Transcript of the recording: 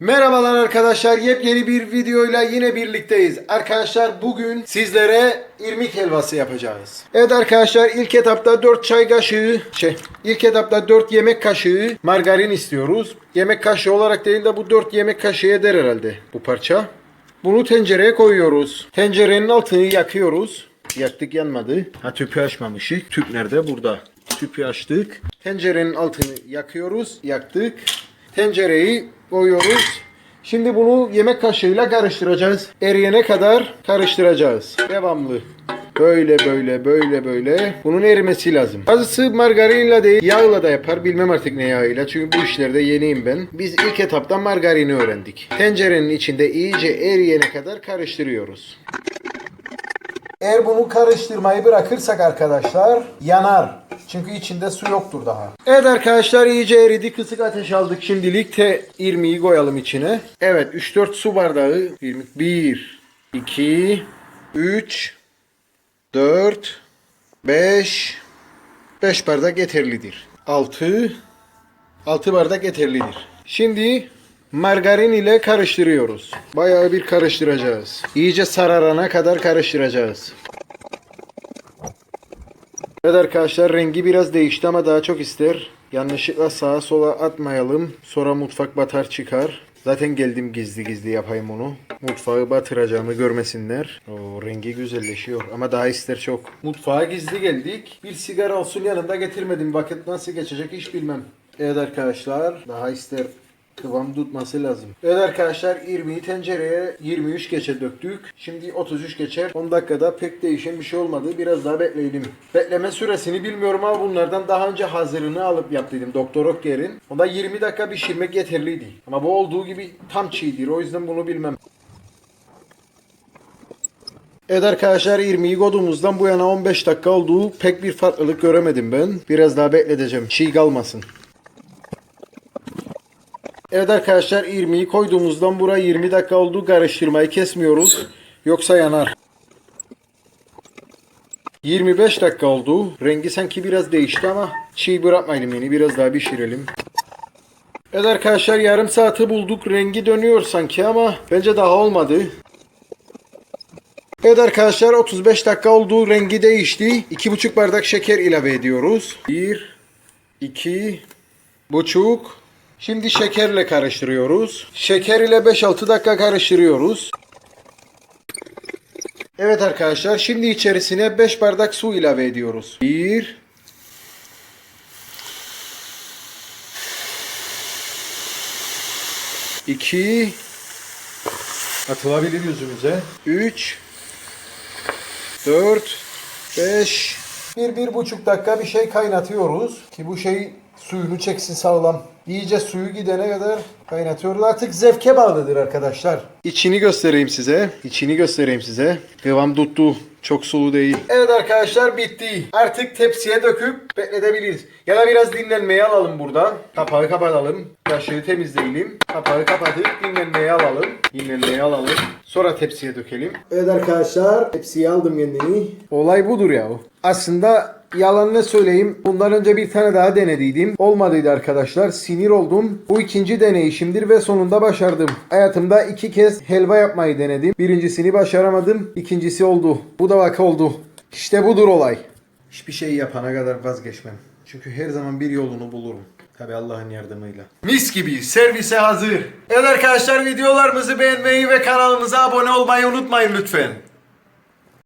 Merhabalar arkadaşlar. Yepyeni bir videoyla yine birlikteyiz. Arkadaşlar bugün sizlere irmik helvası yapacağız. Evet arkadaşlar ilk etapta 4 çay kaşığı şey ilk etapta 4 yemek kaşığı margarin istiyoruz. Yemek kaşığı olarak değil de bu 4 yemek kaşığı eder herhalde bu parça. Bunu tencereye koyuyoruz. Tencerenin altını yakıyoruz. Yaktık yanmadı. Ha tüpü açmamışık. Tüp nerede? Burada. Tüpü açtık. Tencerenin altını yakıyoruz. Yaktık. Tencereyi koyuyoruz. Şimdi bunu yemek kaşığıyla karıştıracağız. Eriyene kadar karıştıracağız. Devamlı. Böyle böyle böyle böyle. Bunun erimesi lazım. Bazısı margarinle değil yağla da yapar. Bilmem artık ne yağıyla. Çünkü bu işlerde yeniyim ben. Biz ilk etapta margarini öğrendik. Tencerenin içinde iyice eriyene kadar karıştırıyoruz. Eğer bunu karıştırmayı bırakırsak arkadaşlar yanar. Çünkü içinde su yoktur daha. Evet arkadaşlar iyice eridi. Kısık ateş aldık şimdilik. Te irmiği koyalım içine. Evet 3-4 su bardağı. irmik. 1, 2, 3, 4, 5, 5 bardak yeterlidir. 6, 6 bardak yeterlidir. Şimdi margarin ile karıştırıyoruz. Bayağı bir karıştıracağız. İyice sararana kadar karıştıracağız. Evet arkadaşlar rengi biraz değişti ama daha çok ister. Yanlışlıkla sağa sola atmayalım. Sonra mutfak batar çıkar. Zaten geldim gizli gizli yapayım onu. Mutfağı batıracağımı görmesinler. O rengi güzelleşiyor ama daha ister çok. Mutfağa gizli geldik. Bir sigara olsun yanında getirmedim. Vakit nasıl geçecek hiç bilmem. Evet arkadaşlar daha ister kıvam tutması lazım. Evet arkadaşlar irmiği tencereye 23 geçe döktük. Şimdi 33 geçer. 10 dakikada pek değişen bir şey olmadı. Biraz daha bekleyelim. Bekleme süresini bilmiyorum ama bunlardan daha önce hazırını alıp yaptıydım. Doktor Okker'in. Onda 20 dakika pişirmek yeterliydi. Ama bu olduğu gibi tam çiğdir. O yüzden bunu bilmem. Evet arkadaşlar irmiği kodumuzdan bu yana 15 dakika oldu. Pek bir farklılık göremedim ben. Biraz daha bekleteceğim. Çiğ kalmasın. Evet arkadaşlar irmiği koyduğumuzdan buraya 20 dakika oldu. Karıştırmayı kesmiyoruz. Yoksa yanar. 25 dakika oldu. Rengi sanki biraz değişti ama çiğ bırakmayalım yine. Biraz daha pişirelim. Evet arkadaşlar yarım saati bulduk. Rengi dönüyor sanki ama bence daha olmadı. Evet arkadaşlar 35 dakika oldu. Rengi değişti. 2,5 bardak şeker ilave ediyoruz. 1 2 buçuk Şimdi şekerle karıştırıyoruz. Şeker ile 5-6 dakika karıştırıyoruz. Evet arkadaşlar şimdi içerisine 5 bardak su ilave ediyoruz. 1 2 Atılabilir yüzümüze. 3 4 5 bir, bir buçuk dakika bir şey kaynatıyoruz. Ki bu şey suyunu çeksin sağlam. İyice suyu gidene kadar kaynatıyoruz. Artık zevke bağlıdır arkadaşlar. İçini göstereyim size. İçini göstereyim size. Kıvam tuttu. Çok sulu değil. Evet arkadaşlar bitti. Artık tepsiye döküp bekletebiliriz. Ya da biraz dinlenmeye alalım burada. Kapağı kapatalım. Kaşığı temizleyelim. Kapağı kapatıp dinlenmeye alalım. Dinlenmeye alalım. Sonra tepsiye dökelim. Evet arkadaşlar tepsiye aldım kendini. Olay budur ya. Aslında yalan ne söyleyeyim. Bundan önce bir tane daha denediydim. Olmadıydı arkadaşlar. Sinir oldum. Bu ikinci deneyişimdir ve sonunda başardım. Hayatımda iki kez helva yapmayı denedim. Birincisini başaramadım. İkincisi oldu. Bu da vaka oldu. İşte budur olay. Hiçbir şey yapana kadar vazgeçmem. Çünkü her zaman bir yolunu bulurum. Tabi Allah'ın yardımıyla. Mis gibi servise hazır. Evet arkadaşlar videolarımızı beğenmeyi ve kanalımıza abone olmayı unutmayın lütfen.